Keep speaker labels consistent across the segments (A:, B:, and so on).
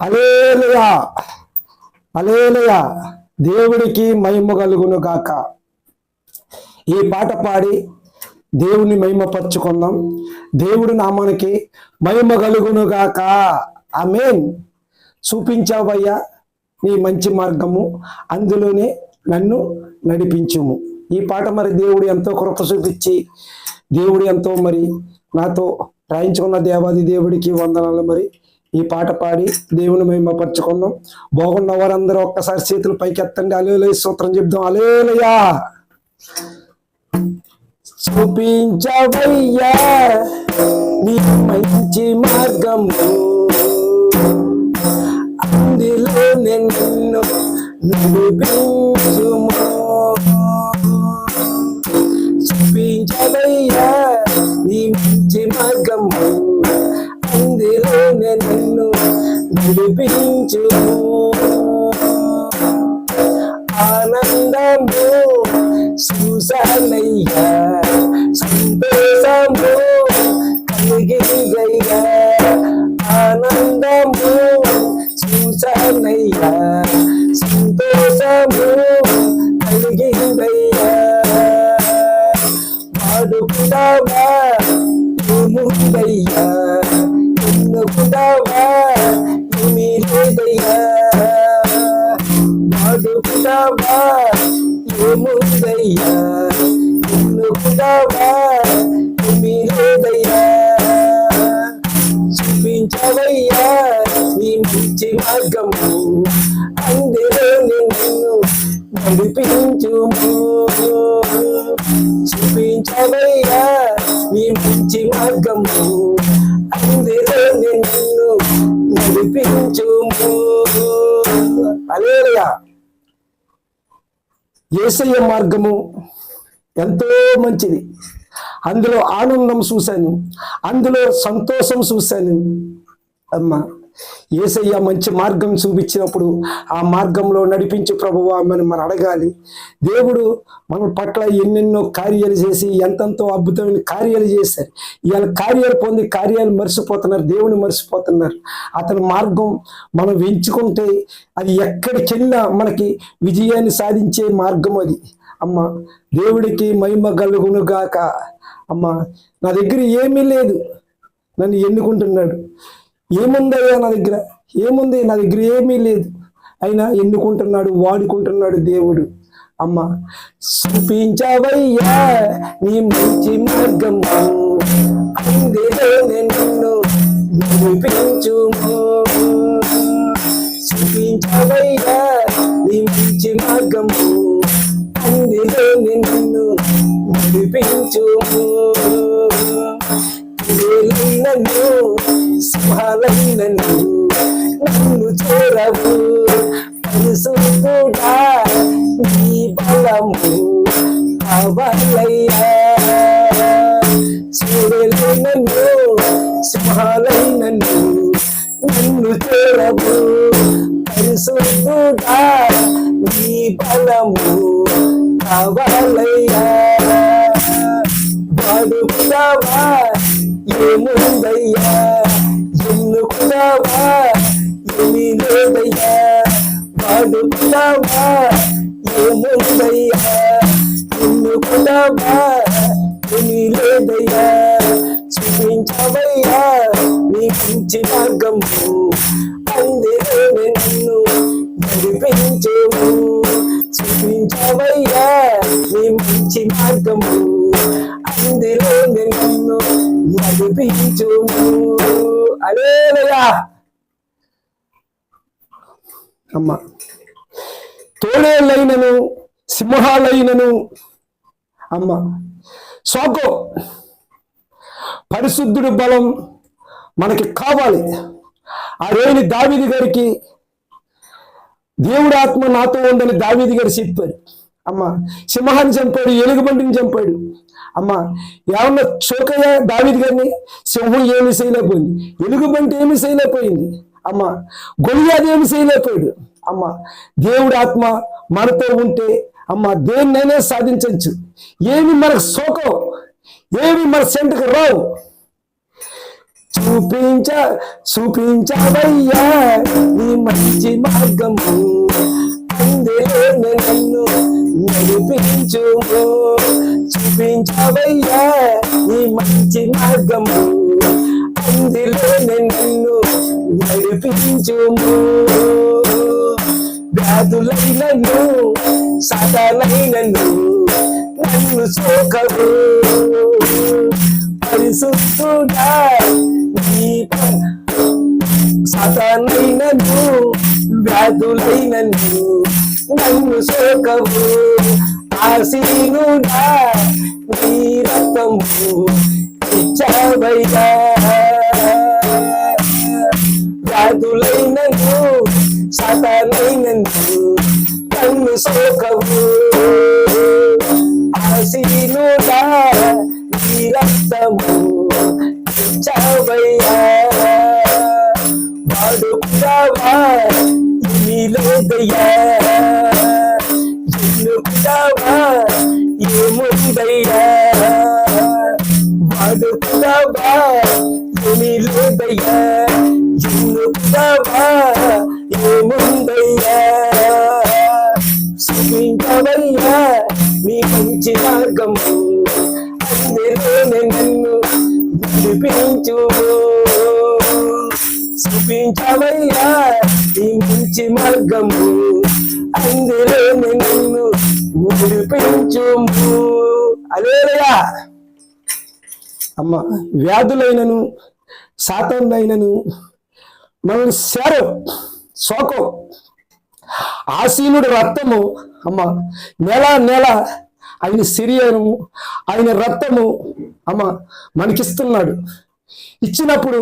A: Alleluia alleluia దేవుడికి మహిమ కలుగును గాక. ఈ పాట పాడి దేవుని మహిమపరుచుకుందాం. దేవుడి నామానికి మహిమ కలుగును గాక. ఆమేన్. చూపించావయ్యా నీ మంచి మార్గము. అందులోనే నన్ను నడిపించుము. ఈ పాట మరి దేవుడు ఎంతో కృప చూపించి దేవుడు ఎంతో మరి నాతో రాయించుకున్న దేవాది దేవుడికి వందనాలు మరి. ఈ పాట పాడి దేవుని మహిమపరచుకుందాం బాగున్న వారందరూ ఒక్కసారి చేతులు పైకి ఎత్తండి అలేలయ సూత్రం చెప్దాం. అలేలయ్యా చూపించవయ్యా నీ మంచి మార్గము అందులో నిన్ను నడిపించుము. చూపించవయ్యా నీ మంచి మార్గము నడిపించుము ఆనందము సుసనయ్యా సంతోషము కలిగిందయ్యా ఆనందము సుసనయ్యా సంతోషము కలిగిందయ్యా వాడుకున్నావా ఏముందయ్యా వాడుకున్నావా ఏముందయ్యా ఎన్నుకున్నావా ఏమీ లేదయ్యా చూపించవయ్యా నీ మంచి మార్గము అందులో నిన్ను నడిపించుము చూపించవయ్యా నీ మంచి మార్గము అందులో నిన్ను నడిపించుము అలేలుయా ఏసయ్య మార్గము ఎంతో మంచిది. అందులో ఆనందం చూశాను. అందులో సంతోషం చూశాను. అమ్మా. ఏసయ్య మంచి మార్గం చూపించినప్పుడు ఆ మార్గంలో నడిపించు ప్రభువా మనం మనం అడగాలి. దేవుడు మన పట్ల ఎన్నెన్నో కార్యాలు చేసి ఎంతెంతో అద్భుతమైన కార్యాలు చేశారు. ఇవాళ కార్యాలు పొంది కార్యాలు మర్చిపోతున్నారు దేవుని మర్చిపోతున్నారు అతని మార్గం మనం ఎంచుకుంటే అది ఎక్కడికెళ్ళినా మనకి విజయాన్ని సాధించే మార్గం అది. అమ్మ దేవుడికి మహిమ కలుగునుగాక. అమ్మ నా దగ్గర ఏమీ లేదు. నన్ను ఎన్నుకుంటున్నాడు. ఏముందయ్యా నా దగ్గర? ఏముంది? నా దగ్గర ఏమీ లేదు. అయినా ఎన్నుకుంటున్నాడు వాడుకుంటున్నాడు దేవుడు. అమ్మ చూపించవయ్యా నీ మంచి మార్గం నిన్ను నడిపించుము. చూపించవయ్యా నీ మంచి మార్గము. అందులో నిన్ను నడిపించుము. నన్ను సింహాలైనను నన్ను చేరవు పరిశుద్ధుడా నీ బలము అవలయ్యా చూడలే నన్ను సింహాలైనను నన్ను చేరవు పరిశుద్ధుడా నీ బలము అవలయ్యా వాడుకున్నావా ఏముందయ్యా ఎన్నుకున్నావా ఏమీ లేదయ్యా. వాడుకున్నావా ఏముందయ్యా ఎన్నుకున్నావా? ఏమీ లేదయ్యా. చూపించవయ్యా. నీ మంచి మార్గము అందులో నిన్ను నడిపించుము చూపించవయ్యా. నీ మంచి మార్గము అందులో నిన్ను నడిపించుము అమ్మ. తోడేళ్ళైనను సింహాలైనను. అమ్మ. సోకో. పరిశుద్ధుడి బలం మనకి కావాలి. ఆ రేణి దావిది గారికి దేవుడు ఆత్మ నాతో ఉందని దావీది గారు చెప్పారు. అమ్మ. సింహాన్ని చంపాడు ఎలుగుబంటిని చంపాడు. అమ్మ ఏమన్నా చోకయ్యా? దావిది గారిని సింహం ఏమి చేయలేకపోయింది. ఎలుగుబంటి ఏమి చేయలేకపోయింది. అమ్మ గొలియాది ఏమి చేయలేకపోయాడు. అమ్మ దేవుడు ఆత్మ మనతో ఉంటే అమ్మ దేన్నైనా సాధించవచ్చు. ఏమి మనకు శోకం ఏమి మన సెంటకు రావు. చూపించ చూపించవయ్యా నీ మంచి మార్గము నన్ను. నడిపించుము చూపించవయ్యా ఈ మంచి మార్గము. అందులోనే నన్ను నడిపించుము. వ్యాధులైనను సదలైనను నన్ను సోకవు. పరిశుద్ధుడా నీ వ్యాధులైనను నన్ను సోకవు ఆసీనుడా నీ రక్తము ఇచ్చావయ్యా వ్యాధులైనను సాధారణైనను నన్ను సోకవు ఆసీనుడా నీ రక్తము ఇచ్చావయ్యా వాడుకున్నావా ఇన్ని లేదయ్యా ఎన్నుకున్నావా ఏముందయ్యా వాడుకున్నావా ఏమి లేదయ్యా ఎన్నుతావా ఏముందయ్యా చూపించవయ్యా నీ మంచి మార్గము అందులోనే నన్ను విడిపించు చూపించవయ్యా నీ మంచి మార్గము అందులోనే నన్ను విడిపించు అలేలయా అమ్మ వ్యాధులైనను శాతంలైనను మనల్ని శారం శోకం ఆసీనుడు రక్తము అమ్మ నెల నెల ఆయన శరీరము ఆయన రక్తము అమ్మ మనకిస్తున్నాడు. ఇచ్చినప్పుడు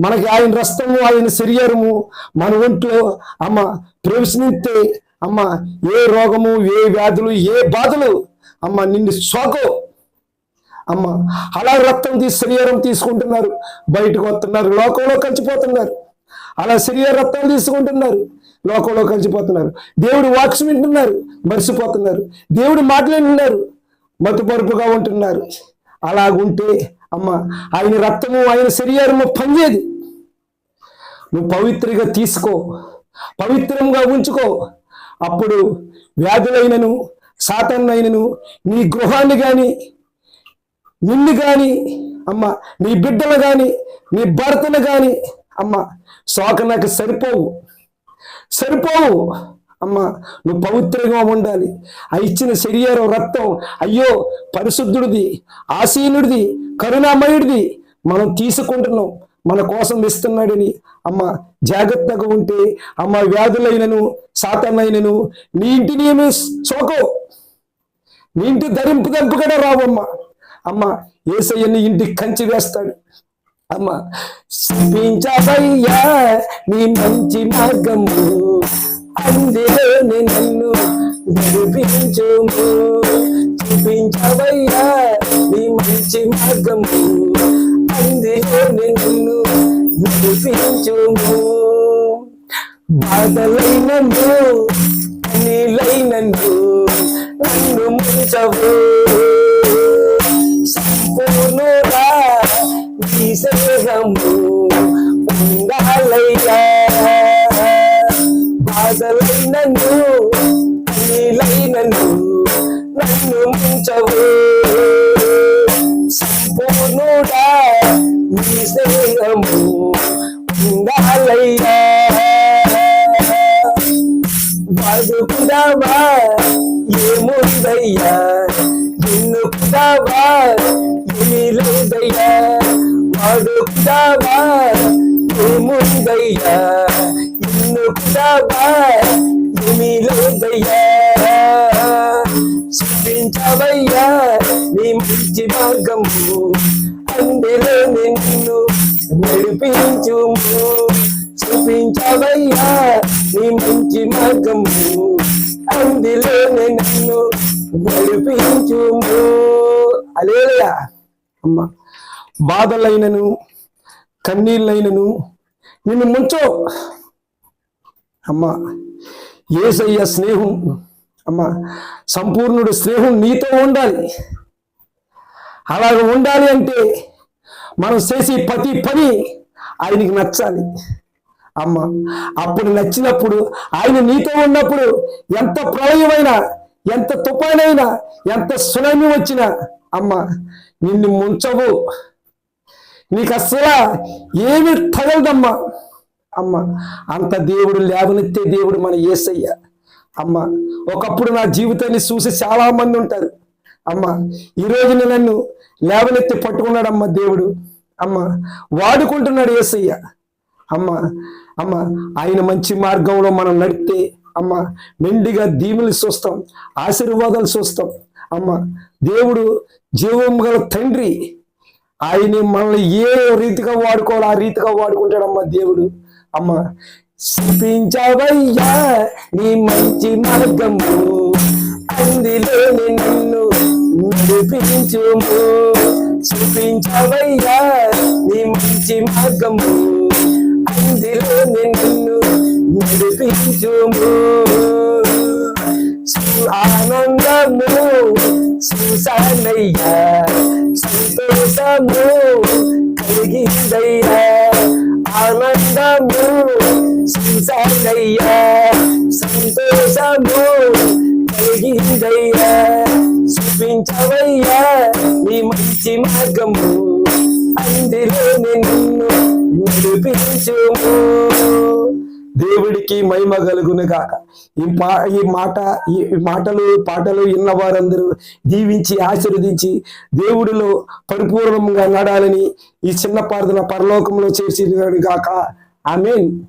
A: మనకి ఆయన రక్తము ఆయన శరీరము మన ఒంట్లో అమ్మ ప్రవేశిస్తే అమ్మ ఏ రోగము ఏ వ్యాధులు ఏ బాధలు? అమ్మ నిన్ను సోకో. అమ్మ అలా రక్తం తీసి శరీరం తీసుకుంటున్నారు. బయటకు వస్తున్నారు లోకంలో కలిసిపోతున్నారు. అలా శరీర రక్తాలు తీసుకుంటున్నారు లోకంలో కలిసిపోతున్నారు. దేవుడు వాక్స్ వింటున్నారు మర్చిపోతున్నారు దేవుడు మాటలు మతుపరుపుగా ఉంటున్నారు. అలాగుంటే అమ్మ ఆయన రక్తము ఆయన శరీరము పనిచేది నువ్వు పవిత్రగా తీసుకో. పవిత్రంగా ఉంచుకో. అప్పుడు వ్యాధులైనను సాతన్నైనను నీ గృహాన్ని కానీ నిన్ను కానీ అమ్మ నీ బిడ్డలు కానీ నీ భర్తను కానీ అమ్మ శోకనకు సరిపోవు. సరిపోవు. అమ్మ నువ్వు పవిత్రంగా ఉండాలి. ఆ ఇచ్చిన శరీరం రక్తం అయ్యో పరిశుద్ధుడిది ఆసీనుడిది కరుణామయుడిది మనం తీసుకుంటున్నాం. మన కోసం ఇస్తున్నాడని. అమ్మ జాగ్రత్తగా ఉంటే అమ్మ వ్యాధులైనను సాతనైనను నీ ఇంటిని ఏమి సోకో. నీ ఇంటి ధరింపు దంపు కూడా రావమ్మ. అమ్మ ఏసయ్యని ఇంటికి కంచి వేస్తాడు. అమ్మ చూపించవయ్యా నీ మంచి మార్గము అందులో నన్ను నడిపించుము. చూపించవయ్యా నీ మంచి మార్గము నడిపించుము బాధలైనను నీలైనను నన్ను ముంచవు. సంపూర్ణుడా నీ స్నేహము ఉండాలయ్యా. బాధలైనను నీలైనను నన్ను ముంచవు. వాడుకుదావా ఏముందయ్యా? ఎన్నుకుదావా ఏమీ లేదయ్యా? చూపించవయ్యా నీ మంచి మార్గము. అందులో నిన్ను నడిపించుము. చూపించవయ్యా నీ మంచి మార్గము. అందులోనే నన్ను నడిపించుము. అలేలయా అమ్మ బాధలైనను కన్నీళ్ళైనను. నిన్ను ముంచో. అమ్మ ఏసయ్య స్నేహం. అమ్మ సంపూర్ణుడు స్నేహం నీతో ఉండాలి. అలాగ ఉండాలి అంటే మనం చేసే ప్రతి పని ఆయనకి నచ్చాలి. అమ్మ అప్పుడు నచ్చినప్పుడు ఆయన నీతో ఉన్నప్పుడు ఎంత ప్రళయమైనా ఎంత తుఫానైనా ఎంత సునామీ వచ్చినా అమ్మ నిన్ను ముంచవు. నీకు అస్సలు ఏమి తగలదమ్మా. అమ్మ అంత దేవుడు లేవనెత్తే దేవుడు మన ఏసయ్య. అమ్మ ఒకప్పుడు నా జీవితాన్ని చూసి చాలా మంది ఉంటారు. అమ్మ ఈ రోజున నన్ను లేవనెత్తి పట్టుకున్నాడమ్మ దేవుడు. అమ్మ వాడుకుంటున్నాడు ఏసయ్య. అమ్మ అమ్మ ఆయన మంచి మార్గంలో మనం నడితే అమ్మ మెండిగా దీవులు చూస్తాం ఆశీర్వాదాలు చూస్తాం. అమ్మ దేవుడు జీవం గల తండ్రి. ఆయన మనల్ని ఏ రీతిగా వాడుకోవాలి ఆ రీతిగా వాడుకుంటాడమ్మా దేవుడు. అమ్మ చూపించవయ్యా నీ మంచి మార్గము అందులో నిన్ను నడిపించుము. చూపించవయ్యా నీ మంచి మార్గము అందులో నిన్ను నడిపించుము. ఆనందము సుసానయ్యా ఆనందము కలిగిందయ్యా. ఆనందము సుసానయ్యా సంతోషము కలిగిందయ్యా. చూపించవయ్యా నీ మంచి మార్గము. అందులో నిన్ను నడిపించుము. దేవుడికి మహిమ కలుగును గాక. ఈ పా ఈ మాట ఈ మాటలు పాటలు విన్న వారందరూ దీవించి ఆశీర్వదించి దేవుడిలో పరిపూర్ణంగా నడాలని ఈ చిన్న ప్రార్థన పరలోకంలో చేసి గాక. ఆమెన్.